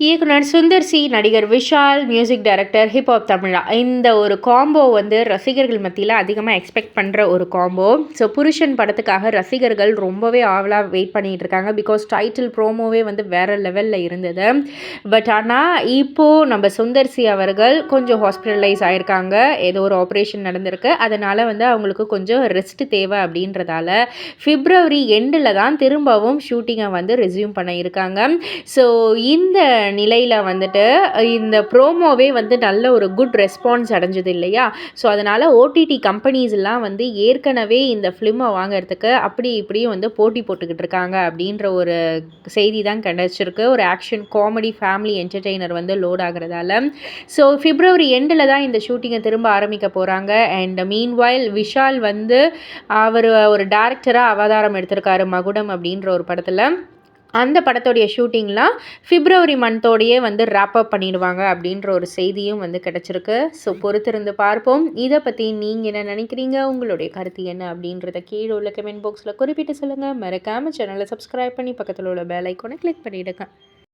இயக்குனர் சுந்தர் சி நடிகர் Vishal music director hip hop தமிழா. இந்த ஒரு காம்போ வந்து ரசிகர்கள் மத்தியில் அதிகமாக எக்ஸ்பெக்ட் பண்ணுற ஒரு காம்போ ஸோ புருஷன் படத்துக்காக ரசிகர்கள் ரொம்பவே ஆவலாக வெயிட் பண்ணிகிட்டு இருக்காங்க பிகாஸ் டைட்டில் ப்ரோமோவே வந்து வேறு லெவலில் இருந்தது. பட் ஆனால் இப்போது நம்ம சுந்தர் சி அவர்கள் கொஞ்சம் ஹாஸ்பிட்டலைஸ் ஆகிருக்காங்க ஏதோ ஒரு ஆப்ரேஷன் நடந்திருக்கு. அதனால் வந்து அவங்களுக்கு கொஞ்சம் ரெஸ்ட் தேவை அப்படின்றதால ஃபிப்ரவரி எண்டில் தான் திரும்பவும் ஷூட்டிங்கை வந்து ரெஸ்யூம் பண்ணியிருக்காங்க ஸோ இந்த நிலையில் வந்துட்டு இந்த ப்ரோமோவே வந்து நல்ல ஒரு குட் ரெஸ்பான்ஸ் அடைஞ்சது இல்லையா? ஸோ அதனால் ஓடிடி கம்பெனிஸ்லாம் வந்து ஏற்கனவே இந்த ஃபிலிமை வாங்குறதுக்கு அப்படி இப்படியும் வந்து போட்டி போட்டுக்கிட்டு இருக்காங்க அப்படின்ற ஒரு செய்தி தான் கிடச்சிருக்கு. ஒரு ஆக்ஷன் காமெடி ஃபேமிலி என்டர்டெய்னர் வந்து லோட் ஆகிறதால. ஸோ பிப்ரவரி எண்டில் தான் இந்த ஷூட்டிங்கை திரும்ப ஆரம்பிக்க போகிறாங்க அண்ட் மீன்வாயில் விஷால் வந்து அவர் ஒரு டேரக்டராக அவதாரம் எடுத்திருக்காரு மகுடம் அப்படின்ற ஒரு படத்தில். அந்த படத்தோடைய ஷூட்டிங்லாம் பிப்ரவரி மந்தோடையே வந்து ரேப் அப் பண்ணிடுவாங்க அப்படின்ற ஒரு செய்தியும் வந்து கிடச்சிருக்கு. ஸோ பொறுத்திருந்து பார்ப்போம். இதை பற்றி நீங்கள் என்ன நினைக்கிறீங்க? உங்களுடைய கருத்து என்ன அப்படின்றத கீழே உள்ள கமெண்ட் பாக்ஸில் குறிப்பிட்டு சொல்லுங்கள் மறக்காமல் சேனலை சப்ஸ்கிரைப் பண்ணி பக்கத்தில் உள்ள பெல் ஐக்கோனை கிளிக் பண்ணிவிடுங்க